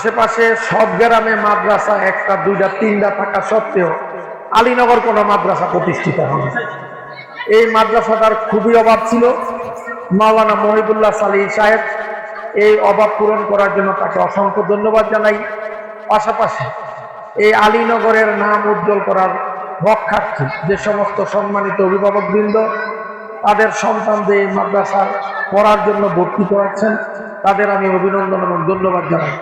আশেপাশে সব গ্রামে মাদ্রাসা একটা, দুইটা, তিনটা থাকা সত্ত্বেও আলীনগর কোনো মাদ্রাসা প্রতিষ্ঠিত হয়নি। এই মাদ্রাসাটার খুবই অভাব ছিল। মাওলানা মহিবুল্লাহ সালি সাহেব এই অভাব পূরণ করার জন্য তাকে অসংখ্য ধন্যবাদ জানাই। পাশাপাশি এই আলীনগরের নাম উজ্জ্বল করার রক্ষার্থে যে সমস্ত সম্মানিত অভিভাবকবৃন্দ, তাদের সন্তানদের এই মাদ্রাসা পড়ার জন্য ভর্তি করাচ্ছেন তাদের আমি অভিনন্দন এবং ধন্যবাদ জানাই।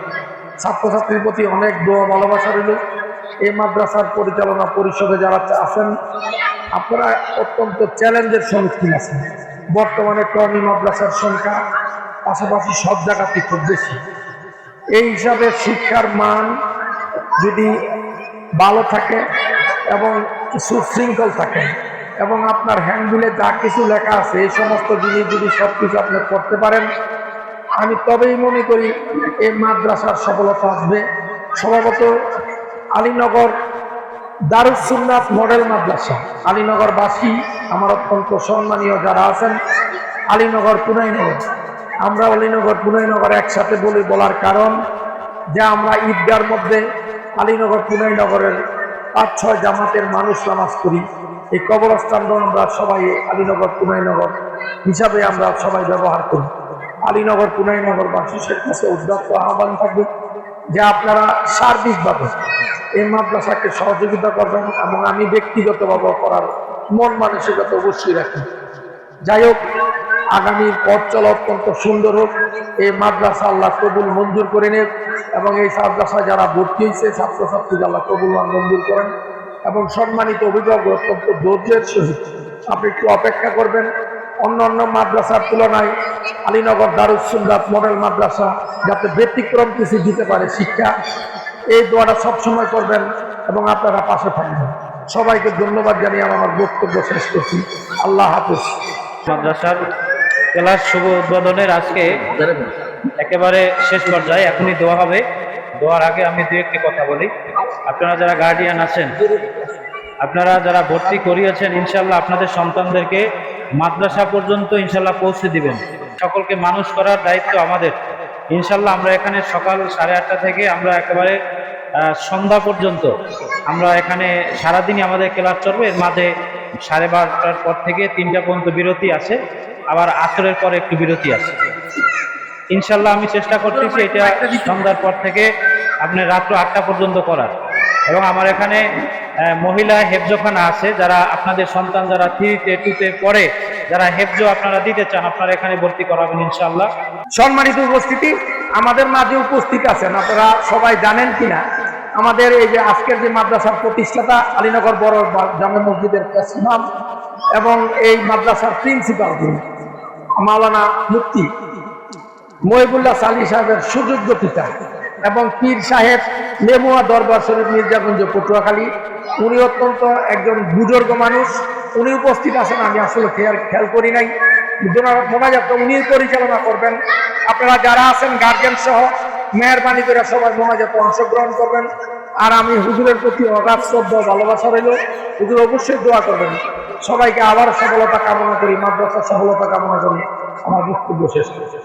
ছাত্রছাত্রীর প্রতি অনেক দোয়া, ভালোবাসা রইল। এই মাদ্রাসার পরিচালনা পরিষদে যারা আছেন, আপনারা অত্যন্ত চ্যালেঞ্জের সম্মুখীন আছেন। বর্তমানে কমি মাদ্রাসার সংখ্যা পাশাপাশি সব জায়গাতে খুব বেশি। এই হিসাবে শিক্ষার মান যদি ভালো থাকে এবং সুশৃঙ্খল থাকে এবং আপনার হ্যান্ডবিলে যা কিছু লেখা আছে, এই সমস্ত জিনিস যদি সব কিছু আপনি করতে পারেন আমি তবেই মনে করি এই মাদ্রাসার সফলতা আসবে। স্বভাবত আলীনগর দারুসুন্নাথ মডেল মাদ্রাসা। আলীনগরবাসী আমার অত্যন্ত সম্মানীয় যারা আছেন, আলীনগর পুনাইনগর আমরা আলীনগর পুনাইনগর একসাথে বলি বলার কারণ যে আমরা ঈদগার মধ্যে আলীনগর পুনাইনগরের পাঁচ, ছয় জামাতের মানুষ নামাজ করি এই কবরস্থানটা আমরা সবাই আলীনগর পুনাইনগর হিসাবে আমরা সবাই ব্যবহার করি। আলীনগর পুনাইনগরবাসীর কাছে উদ্যত্ত আহ্বান থাকবে যে আপনারা সার্বিকভাবে এই মাদ্রাসাকে সহযোগিতা করবেন এবং আমি ব্যক্তিগতভাবে করার মন মানসিকতা অবশ্যই রাখি। যাই হোক, আগামী পথ চলা অত্যন্ত সুন্দর হোক, এই মাদ্রাসা আল্লাহ কবুল মঞ্জুর করে নেব এবং এই মাদ্রাসা যারা ভর্তি হয়েছে ছাত্রছাত্রী আল্লাহ কবুল মঞ্জুর করেন এবং সম্মানিত অভিভাবক অত্যন্ত ধৈর্যের সহিত আপনি একটু অপেক্ষা করবেন। অন্য অন্য মাদ্রাসার তুলনায় আলীনগর দারুসুন্দাত মডেল মাদ্রাসা যাতে ব্যতিক্রম কিছু দিতে পারে শিক্ষা, এই দোয়াটা সবসময় করবেন এবং আপনারা পাশে থাকবেন। সবাইকে ধন্যবাদ জানিয়ে আমার বক্তব্য শেষ করছি। আল্লাহ হাফিজ। মাদ্রাসার ক্লাস শুভ উদ্বোধনের আজকে একেবারে শেষ পর্যায়ে এখনই দোয়া হবে। দোয়ার আগে আমি দু একটি কথা বলি। আপনারা যারা গার্ডিয়ান আছেন, আপনারা যারা ভর্তি করিয়েছেন ইনশাল্লাহ আপনাদের সন্তানদেরকে মাদ্রাসা পর্যন্ত ইনশাল্লাহ পৌঁছে দিবেন। সকলকে মানুষ করার দায়িত্ব আমাদের। ইনশাল্লাহ আমরা এখানে সকাল সাড়ে আটটা থেকে আমরা একেবারে সন্ধ্যা পর্যন্ত আমরা এখানে সারাদিনই আমাদের ক্লাস চলবে। এর মাঝে সাড়ে বারোটার পর থেকে তিনটা পর্যন্ত বিরতি আছে। আবার আসরের পরে একটু বিরতি আছে। ইনশাল্লাহ আমি চেষ্টা করতেছি এটা সন্ধ্যার পর থেকে আপনি রাত্র আটটা পর্যন্ত করার। এবং আমার এখানে মহিলা হেফজোখানা আছে, যারা আপনাদের সন্তান যারা থ্রিতে টুতে পড়ে, যারা হেফজো আপনারা দিতে চান, আপনারা এখানে ভর্তি করাবেন ইনশাল্লাহ সম্মানিত উপস্থিতি, আমাদের মাঝে উপস্থিত আছেন, আপনারা সবাই জানেন কিনা? আমাদের এই যে আজকের যে মাদ্রাসার প্রতিষ্ঠাতা আলীনগর বড় জামে মসজিদের ইমাম এবং এই মাদ্রাসার প্রিন্সিপাল যিনি, মাওলানা মুক্তি মহিবুল্লাহ সালি সাহেবের সুযোগ্য পিতা। এবং পীর সাহেব নেমুয়া দরবার শরীফ মির্জাগঞ্জ, পটুয়াখালী। উনি অত্যন্ত একজন বুজুর্গ মানুষ। উনি উপস্থিত আছেন, আমি আসলে খেয়াল খেয়াল করি নাই। মোনাজাত উনি পরিচালনা করবেন। আপনারা যারা আছেন গার্জেন সহ, মেহরবানি করে সবাই মোনাজাত অংশগ্রহণ করবেন। আর আমি হুজুরের প্রতি অগাধ শ্রদ্ধা ভালোবাসা রইল। হুজুর অবশ্যই দোয়া করবেন। সবাইকে আবার সফলতা কামনা করি মাদ্রাসা সফলতা কামনা করি। আমার বক্তব্য শেষ করছি।